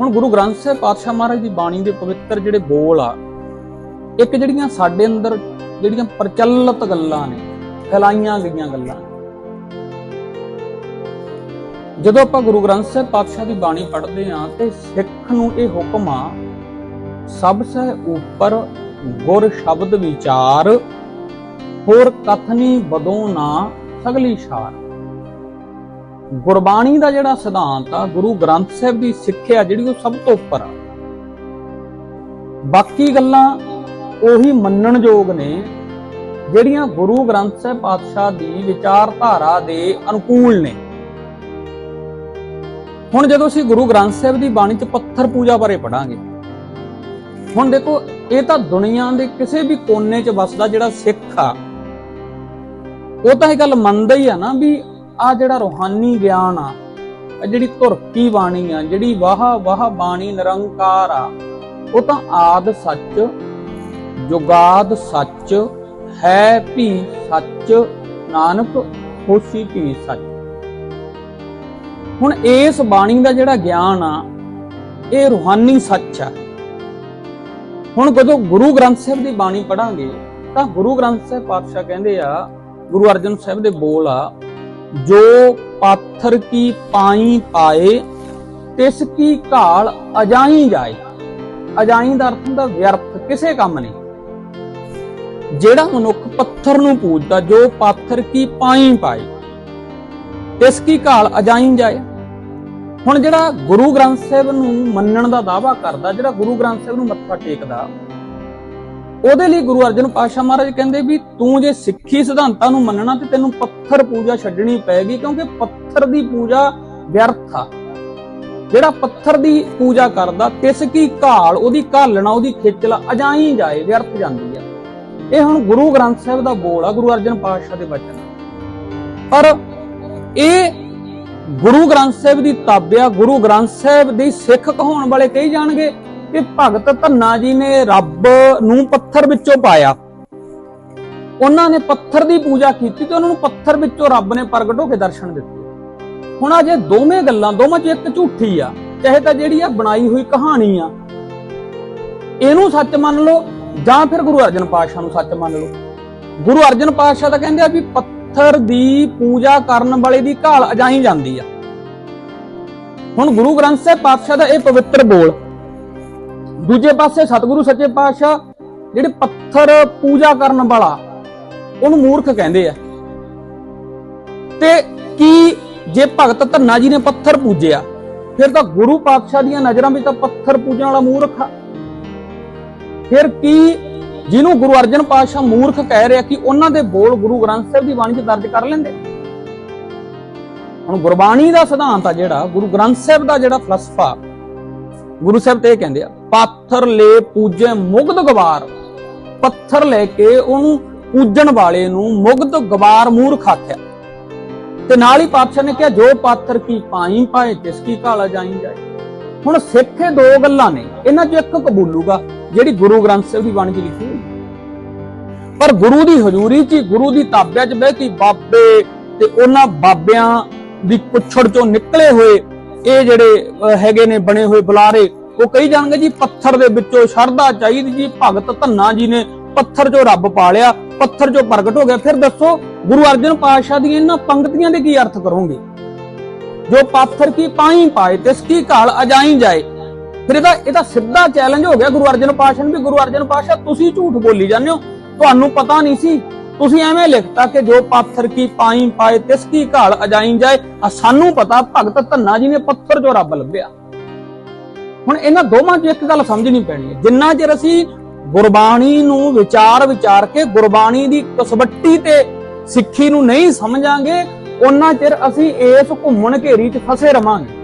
ਹੁਣ ਗੁਰੂ ਗ੍ਰੰਥ ਸਾਹਿਬ ਪਾਤਸ਼ਾਹ ਮਹਾਰਾਜ ਦੀ ਬਾਣੀ ਦੇ ਪਵਿੱਤਰ ਜਿਹੜੇ ਬੋਲ ਆ, ਇੱਕ ਜਿਹੜੀਆਂ ਸਾਡੇ ਅੰਦਰ ਜਿਹੜੀਆਂ ਪ੍ਰਚਲਿਤ ਗੱਲਾਂ ਨੇ, ਫੈਲਾਈਆਂ ਗਈਆਂ ਗੱਲਾਂ ਜਦੋਂ ਆਪਾਂ ਗੁਰੂ ਗ੍ਰੰਥ ਸਾਹਿਬ ਪਾਤਸ਼ਾਹ ਦੀ ਬਾਣੀ ਪੜ੍ਹਦੇ ਆ ਤੇ ਸਿੱਖ ਨੂੰ ਇਹ ਹੁਕਮ ਆ, ਸਭ ਸਹਿ ਉੱਪਰ ਗੁਰ ਸ਼ਬਦ ਵਿਚਾਰ, ਹੋਰ ਕਥਨੀ ਬਦੋ ਨਾ ਸਗਲੀ ਸ਼ਾਰ ਗੁਰਬਾਣੀ ਦਾ ਜਿਹੜਾ ਸਿਧਾਂਤ ਆ, ਗੁਰੂ ਗ੍ਰੰਥ ਸਾਹਿਬ ਦੀ ਸਿੱਖਿਆ ਜਿਹੜੀ ਉਹ ਸਭ ਤੋਂ ਉੱਪਰ ਆ। ਬਾਕੀ ਗੱਲਾਂ ਉਹੀ ਮੰਨਣਯੋਗ ਨੇ, ਜਿਹੜੀਆਂ ਗੁਰੂ ਗ੍ਰੰਥ ਸਾਹਿਬ ਪਾਤਸ਼ਾਹ ਦੀ ਵਿਚਾਰਧਾਰਾ ਦੇ ਅਨੁਕੂਲ ਨੇ। ਹੁਣ ਜਦੋਂ ਅਸੀਂ ਗੁਰੂ ਗ੍ਰੰਥ ਸਾਹਿਬ ਦੀ ਬਾਣੀ 'ਚ ਪੱਥਰ ਪੂਜਾ ਬਾਰੇ ਪੜਾਂਗੇ ਹੁਣ ਦੇਖੋ, ਇਹ ਤਾਂ ਦੁਨੀਆ ਦੇ ਕਿਸੇ ਵੀ ਕੋਨੇ 'ਚ ਵੱਸਦਾ ਜਿਹੜਾ ਸਿੱਖ ਆ, ਉਹ ਤਾਂ ਇਹ ਗੱਲ ਮੰਨਦਾ ਹੀ ਆ ਨਾ ਵੀ ਆ ਜਿਹੜਾ ਰੋਹਾਨੀ ਗਿਆਨ ਆ ਆਹ ਜਿਹੜੀ ਧੁਰਕੀ ਬਾਣੀ ਆ, ਜਿਹੜੀ ਵਾਹ ਵਾਹ ਬਾਣੀ ਨਿਰੰਕਾਰ ਆ, ਉਹ ਤਾਂ ਆਦ ਸੱਚ, ਜੁਗਾਦ ਸੱਚ, ਹੈ ਭੀ ਸੱਚ, ਨਾਨਕ ਹੋਸੀ ਵੀ ਸੱਚ। ਹੁਣ ਇਸ ਬਾਣੀ ਦਾ ਜਿਹੜਾ ਗਿਆਨ ਆ, ਇਹ ਰੂਹਾਨੀ ਸੱਚ ਆ। ਹੁਣ ਜਦੋਂ ਗੁਰੂ ਗ੍ਰੰਥ ਸਾਹਿਬ ਦੀ ਬਾਣੀ ਪੜਾਂਗੇ, ਤਾਂ ਗੁਰੂ ਗ੍ਰੰਥ ਸਾਹਿਬ ਪਾਤਸ਼ਾਹ ਕਹਿੰਦੇ ਆ, ਗੁਰੂ ਅਰਜਨ ਸਾਹਿਬ ਦੇ ਬੋਲ ਆ ਜੋ ਪਾਥਰ ਕੀ ਪਾਈ ਪਾਏ, ਤਿਸ ਕੀ ਘਾਲ ਅਜਾਈ ਜਾਏ। ਅਜਾਈ ਦਾ ਅਰਥ ਹੁੰਦਾ ਵਿਅਰਥ, ਕਿਸੇ ਕੰਮ ਨਹੀਂ। ਜਿਹੜਾ ਮਨੁੱਖ ਪੱਥਰ ਨੂੰ ਪੂਜਦਾ, ਜੋ ਪਾਥਰ ਕੀ ਪਾਈ ਪਾਏ, ਤਿਸ ਕੀ ਘਾਲ ਅਜਾਈ ਜਾਏ। ਹੁਣ ਜਿਹੜਾ ਗੁਰੂ ਗ੍ਰੰਥ ਸਾਹਿਬ ਨੂੰ ਮੰਨਣ ਦਾ ਦਾਵਾ ਕਰਦਾ, ਜਿਹੜਾ ਗੁਰੂ ਗ੍ਰੰਥ ਸਾਹਿਬ ਨੂੰ ਮੱਥਾ ਟੇਕਦਾ ਉਹਦੇ ਲਈ ਗੁਰੂ ਅਰਜਨ ਪਾਤਸ਼ਾਹ ਮਹਾਰਾਜ ਕਹਿੰਦੇ ਵੀ ਤੂੰ ਜੇ ਸਿੱਖੀ ਸਿਧਾਂਤਾਂ ਨੂੰ ਮੰਨਣਾ ਤੇ ਤੈਨੂੰ ਪੱਥਰ ਪੂਜਾ ਛੱਡਣੀ ਪੈਗੀ ਕਿਉਂਕਿ ਪੱਥਰ ਦੀ ਪੂਜਾ ਵਿਅਰਥ ਆ। ਜਿਹੜਾ ਪੱਥਰ ਦੀ ਪੂਜਾ ਕਰਦਾ, ਤਿਸ ਕੀ ਘਾਲ, ਉਹਦੀ ਘਾਲਣਾ, ਉਹਦੀ ਖੇਚਲਾ ਅਜਾਈ ਜਾਏ, ਵਿਅਰਥ ਜਾਂਦੀ ਆ। ਇਹ ਹੁਣ ਗੁਰੂ ਗ੍ਰੰਥ ਸਾਹਿਬ ਦਾ ਬੋਲ ਆ, ਗੁਰੂ ਅਰਜਨ ਪਾਤਸ਼ਾਹ ਦੇ ਬਚਨ ਪਰ ਇਹ ਗੁਰੂ ਗ੍ਰੰਥ ਸਾਹਿਬ ਦੀ ਤਾਬਿਆ, ਗੁਰੂ ਗ੍ਰੰਥ ਸਾਹਿਬ ਦੀ ਸਿੱਖ ਕਹਾਉਣ ਵਾਲੇ ਕਹੀ ਜਾਣਗੇ? ਕਿ ਭਗਤ ਧੰਨਾ ਜੀ ਨੇ ਰੱਬ ਨੂੰ ਪੱਥਰ ਵਿੱਚੋਂ ਪਾਇਆ। ਉਹਨਾਂ ਨੇ ਪੱਥਰ ਦੀ ਪੂਜਾ ਕੀਤੀ ਤੇ ਉਹਨਾਂ ਨੂੰ ਪੱਥਰ ਵਿੱਚੋਂ ਰੱਬ ਨੇ ਪ੍ਰਗਟ ਹੋ ਕੇ ਦਰਸ਼ਨ ਦਿੱਤੇ। ਹੁਣ ਆ ਜੇ ਦੋਵੇਂ ਗੱਲਾਂ, ਦੋਵਾਂ ਚ ਇੱਕ ਝੂਠੀ ਆ, ਚਾਹੇ ਤਾਂ ਜਿਹੜੀ ਆ ਬਣਾਈ ਹੋਈ ਕਹਾਣੀ ਆ, ਇਹਨੂੰ ਸੱਚ ਮੰਨ ਲਓ ਜਾਂ ਫਿਰ ਗੁਰੂ ਅਰਜਨ ਪਾਤਸ਼ਾਹ ਨੂੰ ਸੱਚ ਮੰਨ ਲਓ। ਗੁਰੂ ਅਰਜਨ ਪਾਤਸ਼ਾਹ ਤਾਂ ਕਹਿੰਦੇ ਆ ਵੀ ਪੱਥਰ ਦੀ ਪੂਜਾ ਕਰਨ ਵਾਲੇ ਦੀ ਘਾਲ ਅਜਾਈ ਜਾਂਦੀ ਆ। ਹੁਣ ਗੁਰੂ ਗ੍ਰੰਥ ਸਾਹਿਬ ਪਾਤਸ਼ਾਹ ਦਾ ਇਹ ਪਵਿੱਤਰ ਬੋਲ ਦੂਜੇ ਪਾਸੇ ਸਤਿਗੁਰੂ ਸੱਚੇ ਪਾਤਸ਼ਾਹ, ਜਿਹੜੇ ਪੱਥਰ ਪੂਜਾ ਕਰਨ ਵਾਲਾ, ਉਹਨੂੰ ਮੂਰਖ ਕਹਿੰਦੇ ਆ। ਤੇ ਕੀ ਜੇ ਭਗਤ ਧੰਨਾ ਜੀ ਨੇ ਪੱਥਰ ਪੂਜਿਆ, ਫਿਰ ਤਾਂ ਗੁਰੂ ਪਾਤਸ਼ਾਹ ਦੀਆਂ ਨਜ਼ਰਾਂ ਵਿੱਚ ਤਾਂ ਪੱਥਰ ਪੂਜਣ ਵਾਲਾ ਮੂਰਖ ਆ। ਫਿਰ ਕੀ ਜਿਹਨੂੰ ਗੁਰੂ ਅਰਜਨ ਪਾਤਸ਼ਾਹ ਮੂਰਖ ਕਹਿ ਰਿਹਾ ਕਿ ਉਹਨਾਂ ਦੇ ਬੋਲ ਗੁਰੂ ਗ੍ਰੰਥ ਸਾਹਿਬ ਦੀ ਬਾਣੀ 'ਚ ਦਰਜ ਕਰ ਲੈਂਦੇ? ਹੁਣ ਗੁਰਬਾਣੀ ਦਾ ਸਿਧਾਂਤ ਆ ਜਿਹੜਾ, ਗੁਰੂ ਗ੍ਰੰਥ ਸਾਹਿਬ ਦਾ ਜਿਹੜਾ ਫਲਸਫਾ ਗੁਰੂ ਸਾਹਿਬ ਤੇ ਇਹ ਕਹਿੰਦੇ ਆ ਪਾਥਰ ਲੈ ਪੂਜੇ ਮੁਗਧ ਗਵਾਰ। ਪੱਥਰ ਲੈ ਕੇ ਉਹਨੂੰ ਪੂਜਣ ਵਾਲੇ ਨੂੰ ਮੁਗਧ ਗਵਾਰ ਮੂਰਖ ਆਖਿਆ। ਤੇ ਨਾਲ ਹੀ ਪਾਤਸ਼ਾਹ ਨੇ ਕਿਹਾ, ਜੋ ਪਾਥਰ ਕੀ ਪਾਈ ਪਾਏ, ਤਿਸ ਕੀ ਕਾਲਾ ਜਾਈ ਜਾਏ ਹੁਣ ਸਿੱਖ ਇਹ ਦੋ ਗੱਲਾਂ ਨੇ, ਇਹਨਾਂ ਚੋਂ ਇੱਕ ਕਬੂਲੂਗਾ, ਜਿਹੜੀ ਗੁਰੂ ਗ੍ਰੰਥ ਸਾਹਿਬ ਦੀ ਬਾਣੀ 'ਚ ਲਿਖੀ ਹੋਈ ਪਰ ਗੁਰੂ ਦੀ ਹਜ਼ੂਰੀ 'ਚ, ਗੁਰੂ ਦੀ ਤਾਬਿਆ 'ਚ ਬਹਿ ਕੇ ਬਾਬੇ ਤੇ ਉਹਨਾਂ ਬਾਬਿਆਂ ਦੀ ਪੁੱਛੜ 'ਚੋਂ ਨਿਕਲੇ ਹੋਏ, ਇਹ ਜਿਹੜੇ ਹੈਗੇ ਨੇ ਬਣੇ ਹੋਏ ਬੁਲਾਰੇ ਉਹ ਕਹੀ ਜਾਣਗੇ ਜੀ, ਪੱਥਰ ਦੇ ਵਿੱਚੋਂ ਸ਼ਰਧਾ ਚਾਹੀਦੀ ਜੀ, ਭਗਤ ਧੰਨਾ ਜੀ ਨੇ ਪੱਥਰ 'ਚੋਂ ਰੱਬ ਪਾ ਲਿਆ ਪੱਥਰ 'ਚੋਂ ਪ੍ਰਗਟ ਹੋ ਗਿਆ। ਫਿਰ ਦੱਸੋ, ਗੁਰੂ ਅਰਜਨ ਪਾਤਸ਼ਾਹ ਦੀਆਂ ਇਹਨਾਂ ਪੰਕਤੀਆਂ ਦੇ ਕੀ ਅਰਥ ਕਰੋਗੇ? ਜੋ ਪਾਥਰ ਕੀ ਪਾਈ ਪਾਏ, ਤਿਸ ਕੀ ਘਾਲ ਅਜਾਈ ਜਾਏ। ਫਿਰ ਇਹਦਾ ਇਹਦਾ ਸਿੱਧਾ ਚੈਲੰਜ ਹੋ ਗਿਆ ਗੁਰੂ ਅਰਜਨ ਪਾਤਸ਼ਾਹ ਨੂੰ ਵੀ, ਗੁਰੂ ਅਰਜਨ ਪਾਤਸ਼ਾਹ, ਤੁਸੀਂ ਝੂਠ ਬੋਲੀ ਜਾਂਦੇ ਹੋ, ਤੁਹਾਨੂੰ ਪਤਾ ਨਹੀਂ ਸੀ। ਤੁਸੀਂ ਐਵੇਂ ਲਿਖਤਾ ਕਿ ਜੋ ਪਾਥਰ ਕੀ ਪਾਈ ਪਾਏ, ਤਿਸ ਕੀ ਘਾਲ ਅਜਾਈ ਜਾਏ। ਆ ਸਾਨੂੰ ਪਤਾ, ਭਗਤ ਧੰਨਾ ਜੀ ਨੇ ਪੱਥਰ ਚੋਂ ਰੱਬ ਲੱਭਿਆ। ਹੁਣ ਇਹਨਾਂ ਦੋਵਾਂ 'ਚ ਇੱਕ ਗੱਲ ਸਮਝਣੀ ਪੈਣੀ ਹੈ। ਜਿੰਨਾ ਚਿਰ ਅਸੀਂ ਗੁਰਬਾਣੀ ਨੂੰ ਵਿਚਾਰ ਵਿਚਾਰ ਕੇ ਗੁਰਬਾਣੀ ਦੀ ਕਸਬੱਟੀ ਤੇ ਸਿੱਖੀ ਨੂੰ ਨਹੀਂ ਸਮਝਾਂਗੇ ਉਹਨਾਂ ਚਿਰ ਅਸੀਂ ਇਸ ਘੁੰਮਣ ਘੇਰੀ 'ਚ ਫਸੇ ਰਵਾਂਗੇ।